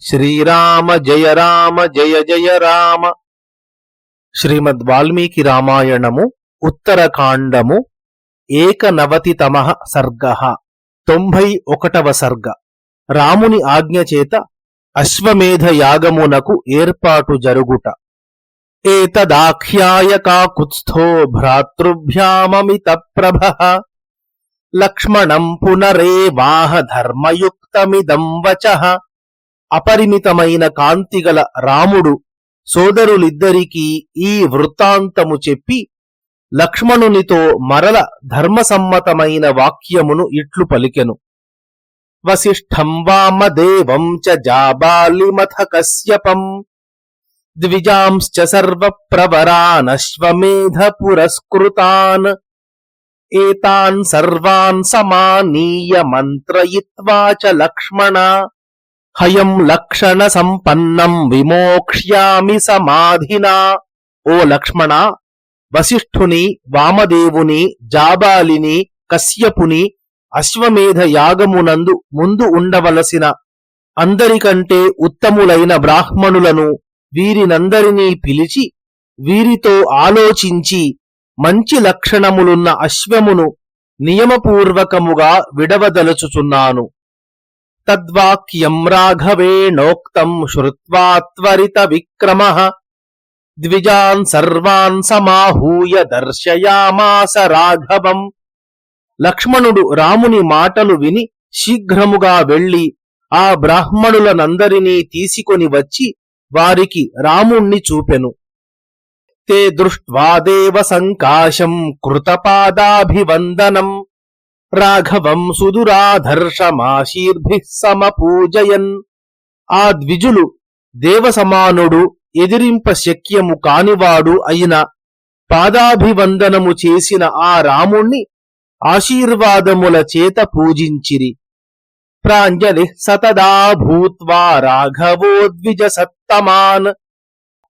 శ్రీరామ జయ రామ జయ జయ రామ. శ్రీమద్ వాల్మీకి రామాయణము ఉత్తరకాండము ఏకనవతితమ సర్గ. తొంభై ఒకటవ సర్గ. రాముని ఆజ్ఞ చేత అశ్వమేధ యాగమునకు ఏర్పాటు జరుగుట. ఏతదాఖ్యాయ కాకుత్స్థో భ్రాతృభ్యామమిత ప్రభ లక్ష్మణం పునరేవాహ ధర్మయుక్తమిదం వచః. అపరిమితమైన కాంతిగల రాముడు సోదరులిద్దరికీ ఈ వృత్తాంతము చెప్పి లక్ష్మణునితో మరల ధర్మసమ్మతమైన వాక్యమును ఇట్లు పలికెను. వసిష్ఠం వామదేవం చ జాబాలిమథ కశ్యపం ద్విజాంశ్చ సర్వప్రవరానశ్వమేధ పురస్కృతాన్ ఏతాన్ సర్వాన్ సమానీయ మంత్రయిత్వా చ లక్ష్మణ హయం లక్షణ సంపన్నం విమోక్ష్యామి సమాధినా. ఓ లక్ష్మణ వశిష్ఠుని వామదేవుని జాబాలిని కశ్యపుని అశ్వమేధ యాగమునందు ముందు ఉండవలసిన అందరికంటే ఉత్తములైన బ్రాహ్మణులను వీరినందరినీ పిలిచి వీరితో ఆలోచించి మంచి లక్షణములున్న అశ్వమును నియమపూర్వకముగా విడవదలుచుచున్నాను. తద్వాక్యం రాఘవేణోక్తం శ్రువా త్వరిత విక్రమ. ద్విజాన్ సర్వాన్ సమాహూయ దర్శయామాస రాఘవం. లక్ష్మణుడు రాముని మాటలు విని శీఘ్రముగా వెళ్ళి ఆ బ్రాహ్మణులనందరినీ తీసుకొని వచ్చి వారికి రాముణ్ణి చూపెను. తే దృష్ట్వా దేవ సంకాశం కృతపాదాభివందనం. రాఘవం సుదురాధర్షమాశీర్భి సమపూజయన్. ఆ ద్విజులు దేవసమానుడు ఎదిరింప శక్యము కానివాడు అయిన పాదాభివందనము చేసిన ఆ రాముణ్ణి ఆశీర్వాదముల చేత పూజించిరి. ప్రాంజలి సతదా భూత్వా రాఘవో ద్విజ సత్తమాన్.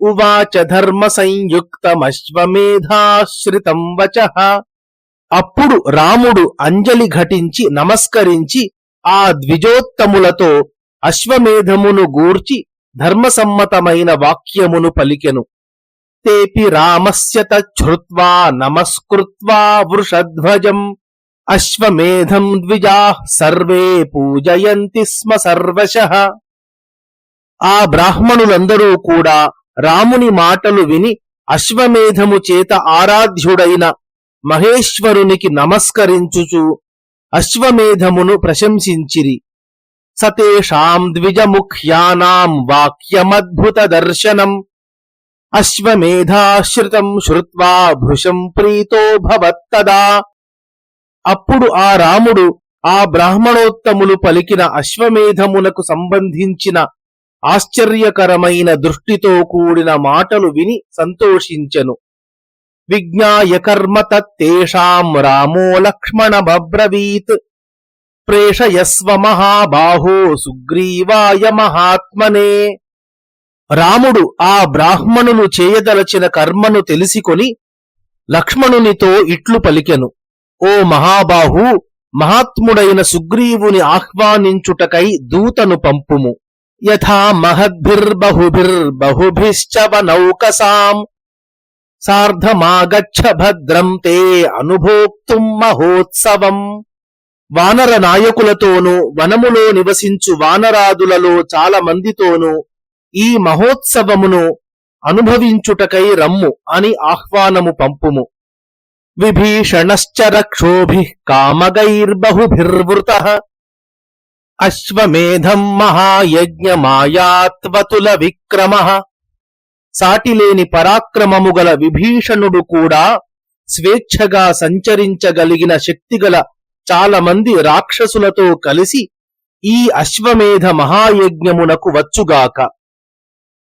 ఉవాచ ధర్మ సంయుక్తమశ్వమేధాశ్రితం వచ. అప్పుడు రాముడు అంజలి ఘటించి నమస్కరించి ఆ ద్విజోత్తములతో అశ్వమేధమును గూర్చి ధర్మసమ్మతమైన వాక్యమును పలికెను. తేపి రామస్య తృత్వా నమస్కృత్వా వృషధ్వజం. అశ్వమేధం ద్విజా సర్వే పూజయంతి స్మ సర్వశ. ఆ బ్రాహ్మణులందరూ కూడా రాముని మాటలు విని అశ్వమేధము చేత ఆరాధ్యుడైన మహేశ్వరునికి నమస్కరించుచు అశ్వమేధమును ప్రశంసించిరి. సతేషాం ద్విజముఖ్యానాం వాక్యమద్భుత దర్శనం. అశ్వమేధాశ్రితం శ్రుత్వా భృశం ప్రీతో భవత్తదా అప్పుడు ఆ రాముడు ఆ బ్రాహ్మణోత్తములు పలికిన అశ్వమేధమునకు సంబంధించిన ఆశ్చర్యకరమైన దృష్టితో కూడిన మాటలు విని సంతోషించెను. విజ్ఞాయ కర్మ తత్తేషాం రామో లక్ష్మణ బబ్రవీత్ ప్రేషయస్వ మహాబాహో సుగ్రీవాయ మహాత్మనే. రాముడు ఆ బ్రాహ్మణులు చేయదలచిన కర్మను తెలిసికొని లక్ష్మణునితో ఇట్లు పలికెను. ఓ మహాబాహు మహాత్ముడైన సుగ్రీవుని ఆహ్వానించుటకై దూతను పంపుము. యథా మహద్భిర్బహుభిర్బహుభిశ్చవ నౌకసాం సార్ధమాగచ్చ భద్రం తే అనుభోక్తుం మహోత్సవం వానర నాయకులతోనూ వనములో నివసించు వానరాదులలో చాలా మందితోనూ ఈ మహోత్సవమును అనుభవించుటకై రమ్ము అని ఆహ్వానము పంపుము. విభీషణశ్చ రక్షోభి కామగైర్బహుభిర్వృత। అశ్వమేధం మహాయజ్ఞమాయాత్వతుల విక్రమ। సాటిలేని పరాక్రమము గల విభీషణుడు కూడా స్వేచ్ఛగా సంచరించగలిగిన శక్తిగల చాలా మంది రాక్షసులతో కలిసి ఈ అశ్వమేధ మహాయజ్ఞమునకు వచ్చుగాక.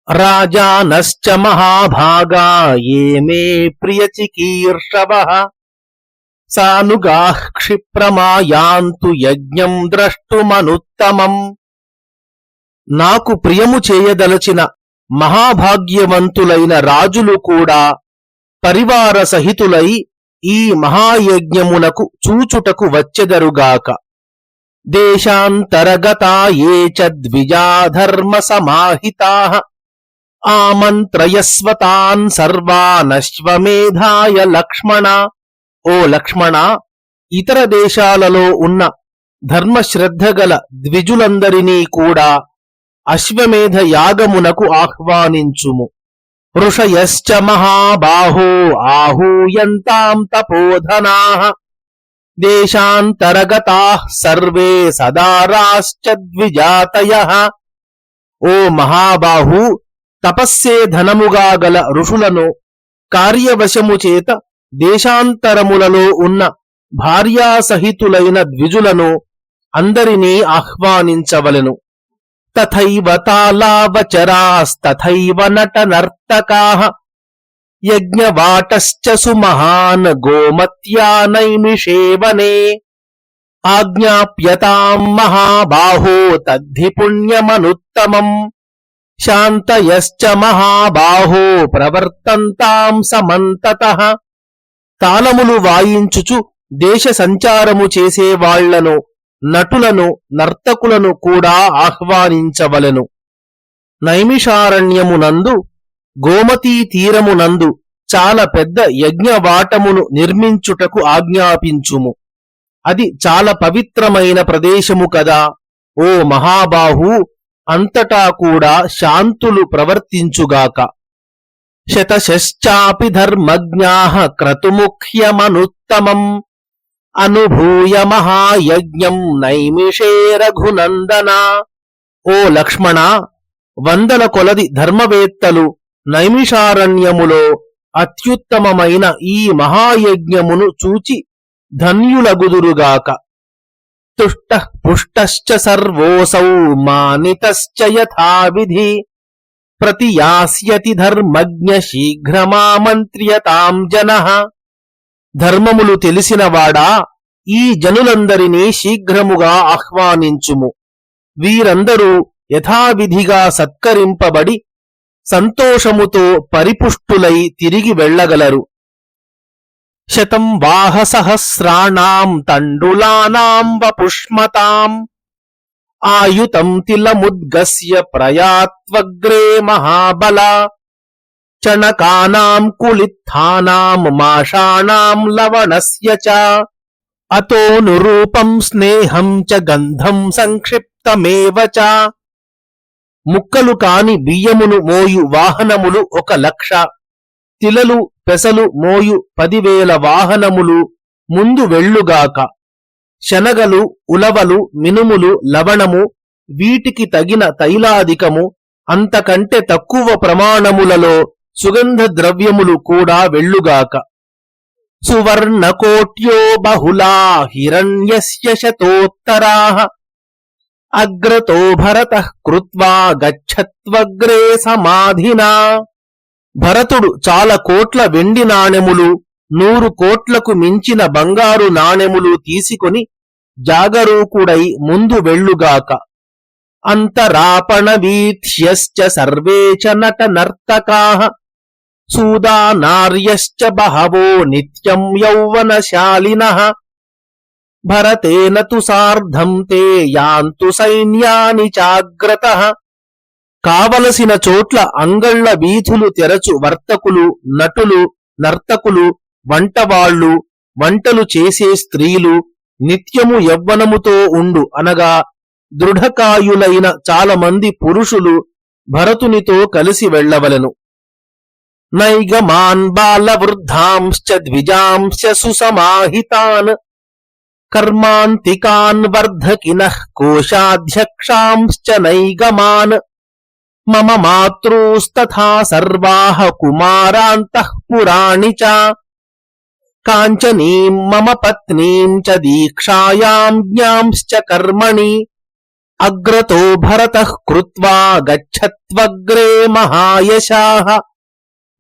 రాజానశ్చ మహాభాగా ఏమే ప్రియచికీర్షవ సానుగా క్షిప్రమాయాంతు యజ్ఞం ద్రష్టుమనుత్తమం. నాకు ప్రియము చేయదలచిన మహాభాగ్యవంతులైన రాజులు కూడా పరివార సహితులై ఈ మహాయజ్ఞమునకు చూచుటకు వచ్చెదరుగాక. దేశాంతరగతా ఏ చ ద్విజాధర్మ సమాహితా. ఆమంత్రయస్వతాన్ సర్వానశ్వమేధాయ లక్ష్మణ. ఓ లక్ష్మణ ఇతర దేశాలలో ఉన్న ధర్మశ్రద్ధగల ద్విజులందరినీ కూడా అశ్వమేధ యాగమునకు ఆహ్వానించుము. ఋషయశ్చ మహాబాహో ఆహూయంతాం తపోధనా. దేశాంతరగతా సర్వే సదారాశ్చ ద్విజాతయ. ఓ మహాబాహు తపస్సే ధనముగా గల ఋషులను కార్యవశము చేత దేశాంతరములలో ఉన్న భార్యాసహితులైన ద్విజులను అందరినీ ఆహ్వానించవలెను. తథైవ తాళావచరాస్తథైవ నట నర్తకాః యజ్ఞవాటశ్చ సుమహాన్ గోమత్యా నైమిషేవనే ఆజ్ఞాప్యతాం మహాబాహో తద్ధి పుణ్యమనుత్తమం శాంతయశ్చ మహాబాహో ప్రవర్తంతాం సమంతతః తాళములు వాయించుచు దేశ సంచారము చేసే వాళ్ళను నటులను నర్తకులను కూడా ఆహ్వానించవలెను. నైమిషారణ్యమునందు గోమతీ తీరమునందు చాలా పెద్ద యజ్ఞవాటమును నిర్మించుటకు ఆజ్ఞాపించుము. అది చాలా పవిత్రమైన ప్రదేశము కదా. ఓ మహాబాహు అంతటా కూడా శాంతులు ప్రవర్తించుగాక. శతశ్చాపి ధర్మజ్ఞా క్రతుముఖ్యమనుత్తమం. అనుభూయ మహాయజ్ఞం నైమిషే రఘునందన. ఓ లక్ష్మణ వందల కొలది ధర్మవేత్తలు నైమిషారణ్యములో అత్యుత్తమమైన ఈ మహాయజ్ఞమును చూచి ధన్యులగుదురుగాక. తుష్ట పుష్టశ్చ సర్వోసౌ మానితశ్చ యథావిధి. ప్రతియాస్యతి ధర్మజ్ఞ శీఘ్రమామంత్ర్యతాం జనః. ధర్మములు తెలిసినవాడా ఈ జనులందరినీ శీఘ్రముగా ఆహ్వానించుము. వీరందరూ యథావిధిగా సత్కరింపబడి సంతోషముతో పరిపుష్టులై తిరిగి వెళ్ళగలరు. శతం వాహ సహస్రాణం తండులానాం వపుష్మతాం. ఆయుతం తిలముద్గస్య ప్రయాత్వగ్రే మహాబలా. చణకానాం కుళిత్థానాం మాషాణాం లవణస్య చ అతోనురూపం స్నేహం చ గంధం సంక్షిప్తమేవ చ ముక్కలు కాని బియ్యమును మోయు వాహనములు ఒక లక్ష। తిలలు పెసలు మోయు పదివేల వాహనములు ముందు వెళ్ళుగాక। శనగలు ఉలవలు మినుములు లవణము వీటికి తగిన తైలాధికము అంతకంటే తక్కువ ప్రమాణములలో సుగంధ ద్రవ్యములు కూడా వెళ్ళుగాక. సువర్ణకోట్యో బహుళా హిరణ్యస్య శతోత్తరా. అగ్రతో భరత కృత్వా గచ్చత్వగ్రే సమాధినా. భరతుడు చాలా కోట్ల వెండి నాణెములు నూరు కోట్లకు మించిన బంగారు నాణెములు తీసుకొని జాగరూకుడై ముందు వెళ్ళుగాక. అంతరాపణ వీథ్యశ్చ సర్వే చ నట నర్తకా సూదా నార్యశ్చ బహవో నిత్యం యౌవనశాలిన భరతేన తు సార్ధం తే యాంతు సైన్యాని చాగ్రత కావలసిన చోట్ల అంగళ్ళ వీధులు తెరచు వర్తకులు నటులు నర్తకులు వంటవాళ్ళు వంటలు చేసే స్త్రీలు నిత్యము యవ్వనముతో ఉండు అనగా దృఢకాయులైన చాలామంది పురుషులు భరతునితో కలిసి వెళ్ళవలెను నైగమాన్ బాలవృద్ధాంశ్చ ద్విజాంశ సుసమాహితాన్ కర్మాంతికాన్ వర్ధకినః కోశాధ్యక్షాంశ్చ నైగమాన్ మమ మాతృస్తథా సర్వాః కుమారాంతః పురాణి చ కాంచనీం మమ పత్నీం చ దీక్షాయాం జ్ఞాంశ్చ కర్మణి అగ్రతో భరతః కృత్వా గచ్చత్వగ్రే మహాయశాః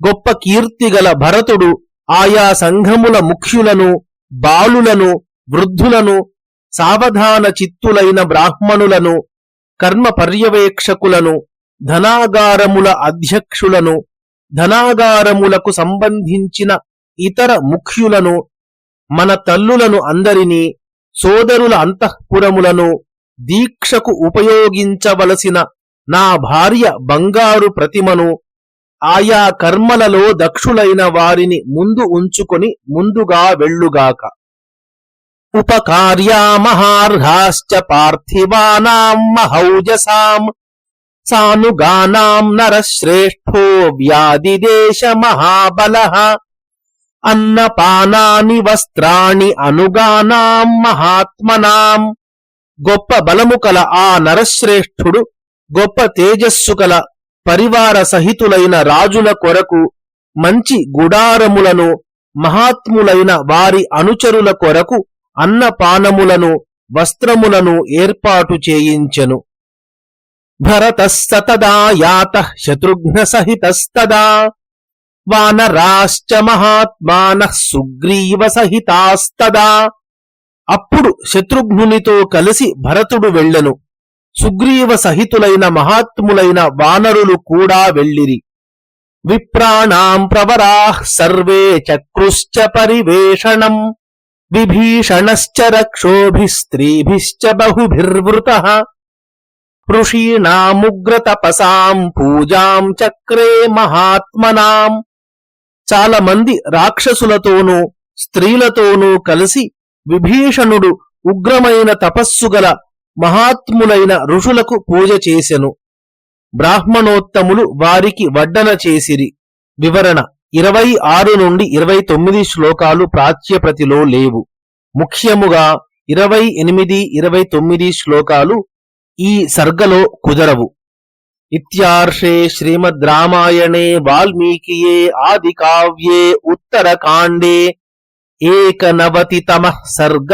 గొప్ప కీర్తిగల భరతుడు ఆయా సంఘముల ముఖ్యులను బాలులను వృద్ధులను సావధాన చిత్తులైన బ్రాహ్మణులను కర్మ పర్యవేక్షకులను ధనాగారముల అధ్యక్షులను ధనాగారములకు సంబంధించిన ఇతర ముఖ్యులను మన తల్లులను అందరినీ సోదరుల అంతఃపురములను దీక్షకు ఉపయోగించవలసిన నా భార్య బంగారు ప్రతిమను ఆయా కర్మలలో దక్షులైన వారిని ముందు ఉంచుకొని ముందుగా వెళ్ళుగాక. ఉపకార్యా మహార్హాశ్చ పార్థివానాం మహౌజసాం సానుగానాం నరశ్రేష్ఠో వ్యాధిదేశ మహాబల అన్నపానాని వస్త్రాణి అనుగానాం మహాత్మనాం. గొప్ప బలము కల ఆ నరశ్రేష్ఠుడు గొప్ప తేజస్సు కల పరివార సహితులైన రాజుల కొరకు మంచి గుడారములను మహాత్ములైన వారి అనుచరుల కొరకు అన్నపానములను వస్త్రములను ఏర్పాటు చేయించెను. భరతస్తదా యాత శత్రుఘ్న సహితస్తదా వానరాశ్చ మహాత్మాన సుగ్రీవ సహితాస్తదా. అప్పుడు శత్రుఘ్నునితో కలిసి భరతుడు వెళ్ళెను. సుగ్రీవ సహితులైన మహాత్ములైన వానరులు కూడా వెళ్ళిరి. విప్రాణాం ప్రవరాః సర్వే చక్రుశ్చ పరివేషణం. విభీషణశ్చ రక్షోభిస్త్రీభిశ్చ బహుభిర్వృత. ఋషీణాముగ్రతపసాం పూజాం చక్రే మహాత్మనాం. చాలా మంది రాక్షసులతోనూ స్త్రీలతోనూ కలిసి విభీషణుడు ఉగ్రమైన తపస్సుగల మహాత్ములైన ఋషులకు పూజ చేసెను. బ్రాహ్మణోత్తములు వారికి వడ్డన చేసిరి. వివరణ ఇరవై ఆరు నుండి ఇరవై తొమ్మిది శ్లోకాలు ప్రాచ్యప్రతిలో లేవు. ముఖ్యముగా ఇరవై ఎనిమిది ఇరవై తొమ్మిది శ్లోకాలు ఈ సర్గలో కుదరవు. ఇత్యార్షే శ్రీమద్ రామాయణే వాల్మీకియే ఆది కావ్యే ఉత్తరకాండే. ఏకనవతి తమ సర్గ.